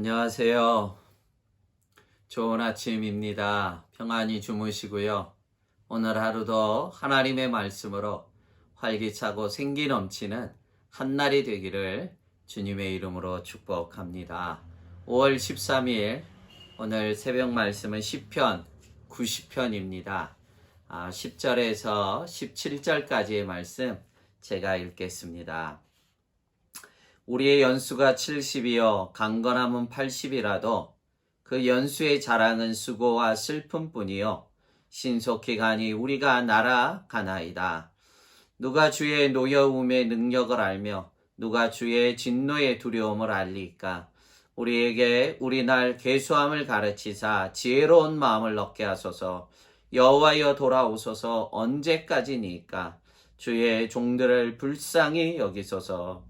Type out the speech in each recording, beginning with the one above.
안녕하세요. 좋은 아침입니다. 평안히 주무시고요. 오늘 하루도 하나님의 말씀으로 활기차고 생기 넘치는 한날이 되기를 주님의 이름으로 축복합니다. 5월 13일 오늘 새벽 말씀은 10편 90편입니다. 아, 10절에서 17절까지의 말씀 제가 읽겠습니다. 우리의 연수가 70이요 강건함은 80이라도 그 연수의 자랑은 수고와 슬픔뿐이요. 신속히 가니 우리가 날아가나이다. 누가 주의 노여움의 능력을 알며 누가 주의 진노의 두려움을 알리까? 우리에게 우리 날 계수함을 가르치사 지혜로운 마음을 얻게 하소서. 여호와여 돌아오소서. 언제까지니까? 주의 종들을 불쌍히 여기소서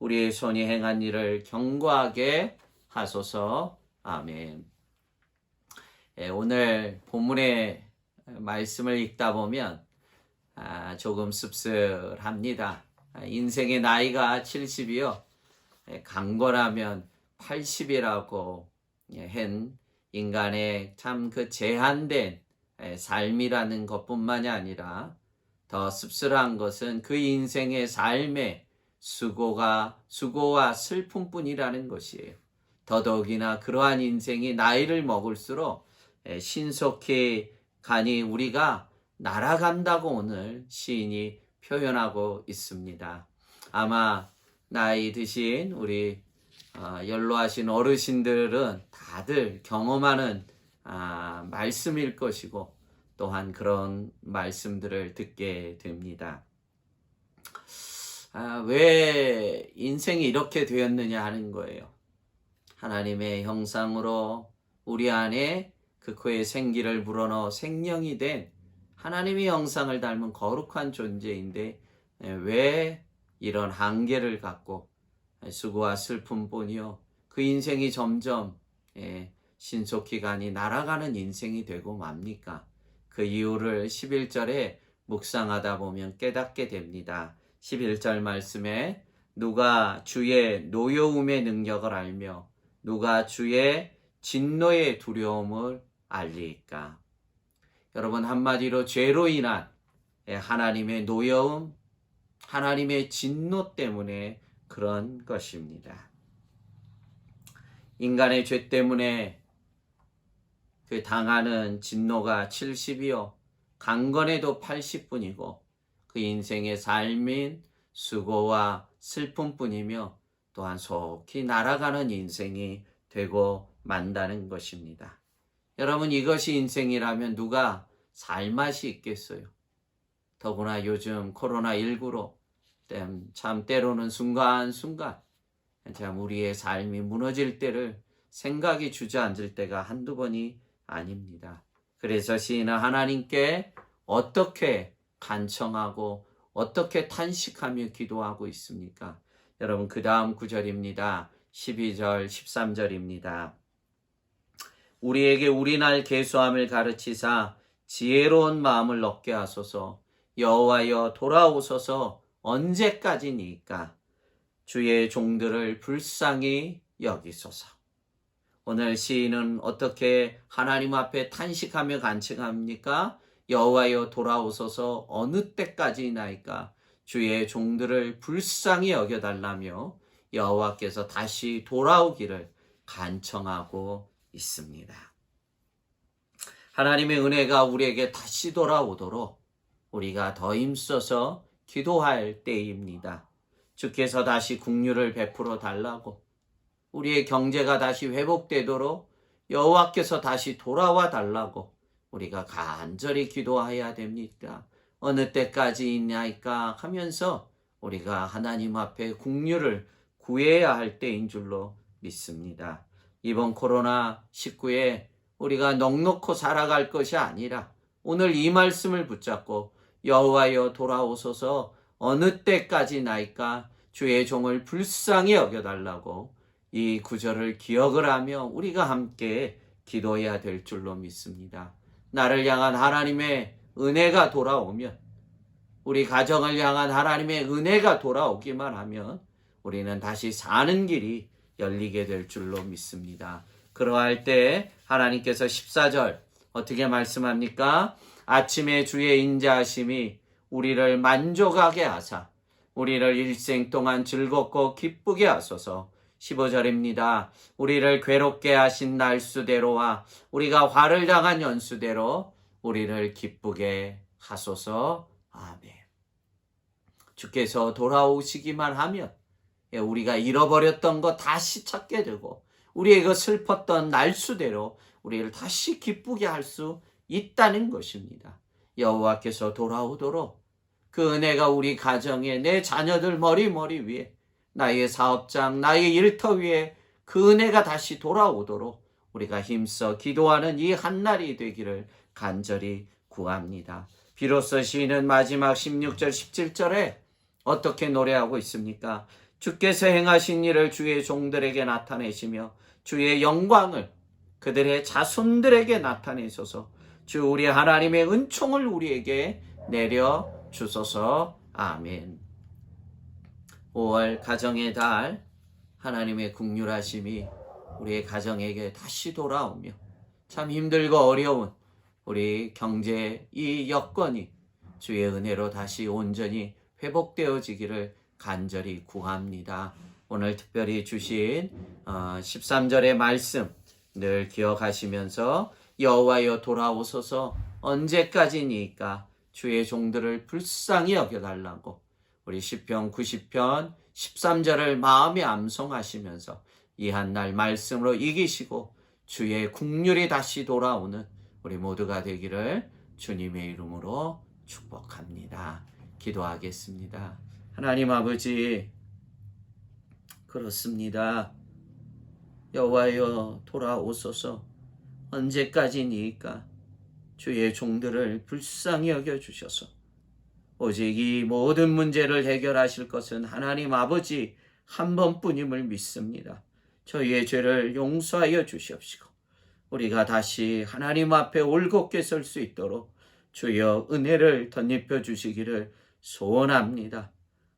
우리의 손이 행한 일을 경고하게 하소서. 아멘. 예, 오늘 본문의 말씀을 읽다 보면 아, 조금 씁쓸합니다. 아, 인생의 나이가 70이요. 예, 강건하면 80이라고 예, 한 인간의 참 그 제한된 예, 삶이라는 것뿐만이 아니라 더 씁쓸한 것은 그 인생의 삶에 수고가 수고와 슬픔뿐이라는 것이에요. 더더욱이나 그러한 인생이 나이를 먹을수록 신속히 가니 우리가 날아간다고 오늘 시인이 표현하고 있습니다. 아마 나이 드신 우리 어, 연로하신 어르신들은 다들 경험하는 아, 말씀일 것이고 또한 그런 말씀들을 듣게 됩니다. 아, 왜 인생이 이렇게 되었느냐 하는 거예요. 하나님의 형상으로 우리 안에 그 그의 생기를 불어넣어 생명이 된 하나님의 형상을 닮은 거룩한 존재인데 예, 왜 이런 한계를 갖고 수고와 슬픔뿐이요 그 인생이 점점 예, 신속히 가니 날아가는 인생이 되고 맙니까? 그 이유를 11절에 묵상하다 보면 깨닫게 됩니다. 11절 말씀에 누가 주의 노여움의 능력을 알며 누가 주의 진노의 두려움을 알리까? 여러분 한마디로 죄로 인한 하나님의 노여움, 하나님의 진노 때문에 그런 것입니다. 인간의 죄 때문에 그 당하는 진노가 70이요. 강건해도 80분이고 그 인생의 삶인 수고와 슬픔뿐이며 또한 속히 날아가는 인생이 되고 만다는 것입니다. 여러분 이것이 인생이라면 누가 살 맛이 있겠어요? 더구나 요즘 코로나19로 참 때로는 순간순간 참 우리의 삶이 무너질 때를 생각이 주저앉을 때가 한두 번이 아닙니다. 그래서 시인은 하나님께 어떻게 간청하고 어떻게 탄식하며 기도하고 있습니까? 여러분 그 다음 구절입니다. 12절 13절입니다. 우리에게 우리 날 계수함을 가르치사 지혜로운 마음을 얻게 하소서 여호와여 돌아오소서 언제까지니까 주의 종들을 불쌍히 여기소서. 오늘 시인은 어떻게 하나님 앞에 탄식하며 간청합니까? 여호와여 돌아오소서 어느 때까지나이까 주의 종들을 불쌍히 여겨 달라며 여호와께서 다시 돌아오기를 간청하고 있습니다. 하나님의 은혜가 우리에게 다시 돌아오도록 우리가 더 힘써서 기도할 때입니다. 주께서 다시 국류를 베풀어 달라고 우리의 경제가 다시 회복되도록 여호와께서 다시 돌아와 달라고 우리가 간절히 기도해야 됩니다. 어느 때까지 있냐니까 하면서 우리가 하나님 앞에 국류를 구해야 할 때인 줄로 믿습니다. 이번 코로나 19에 우리가 넉넉히 살아갈 것이 아니라 오늘 이 말씀을 붙잡고 여호와여 돌아오소서 어느 때까지 나이까 주의 종을 불쌍히 여겨달라고 이 구절을 기억을 하며 우리가 함께 기도해야 될 줄로 믿습니다. 나를 향한 하나님의 은혜가 돌아오면 우리 가정을 향한 하나님의 은혜가 돌아오기만 하면 우리는 다시 사는 길이 열리게 될 줄로 믿습니다. 그러할 때 하나님께서 14절 어떻게 말씀합니까? 아침에 주의 인자하심이 우리를 만족하게 하사 우리를 일생 동안 즐겁고 기쁘게 하소서 15절입니다. 우리를 괴롭게 하신 날수대로와 우리가 화를 당한 연수대로 우리를 기쁘게 하소서. 아멘. 주께서 돌아오시기만 하면 예, 우리가 잃어버렸던 거 다시 찾게 되고 우리의 슬펐던 날수대로 우리를 다시 기쁘게 할 수 있다는 것입니다. 여호와께서 돌아오도록 그 은혜가 우리 가정에 내 자녀들 머리 머리 위에 나의 사업장 나의 일터 위에 그 은혜가 다시 돌아오도록 우리가 힘써 기도하는 이 한날이 되기를 간절히 구합니다. 비로소 시인은 마지막 16절 17절에 어떻게 노래하고 있습니까? 주께서 행하신 일을 주의 종들에게 나타내시며 주의 영광을 그들의 자손들에게 나타내소서 주 우리 하나님의 은총을 우리에게 내려 주소서 아멘 5월 가정의 달 하나님의 국률하심이 우리의 가정에게 다시 돌아오며 참 힘들고 어려운 우리 경제 이 여건이 주의 은혜로 다시 온전히 회복되어지기를 간절히 구합니다. 오늘 특별히 주신 13절의 말씀 늘 기억하시면서 여호와여 돌아오소서 언제까지니까 주의 종들을 불쌍히 여겨달라고 우리 시편 90편 13절을 마음에 암송하시면서 이 한 날 말씀으로 이기시고 주의 국률이 다시 돌아오는 우리 모두가 되기를 주님의 이름으로 축복합니다. 기도하겠습니다. 하나님 아버지 그렇습니다. 여호와여 돌아오소서 언제까지니까 주의 종들을 불쌍히 여겨 주셔서 오직 이 모든 문제를 해결하실 것은 하나님 아버지 한 번뿐임을 믿습니다. 저희의 죄를 용서하여 주시옵시고 우리가 다시 하나님 앞에 올곧게 설 수 있도록 주여 은혜를 덧입혀 주시기를 소원합니다.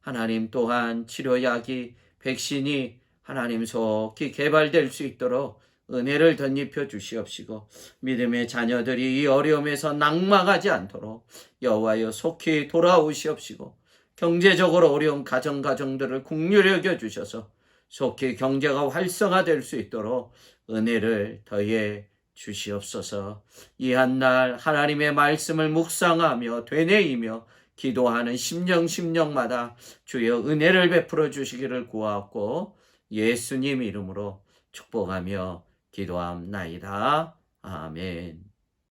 하나님 또한 치료약이 백신이 하나님 속히 개발될 수 있도록 은혜를 덧입혀 주시옵시고 믿음의 자녀들이 이 어려움에서 낙망하지 않도록 여호와여 속히 돌아오시옵시고 경제적으로 어려운 가정 가정들을 국률히 여겨 주셔서 속히 경제가 활성화될 수 있도록 은혜를 더해 주시옵소서. 이 한날 하나님의 말씀을 묵상하며 되뇌이며 기도하는 심령 심령마다 주여 은혜를 베풀어 주시기를 구하고 예수님 이름으로 축복하며 기도함나이다. 아멘.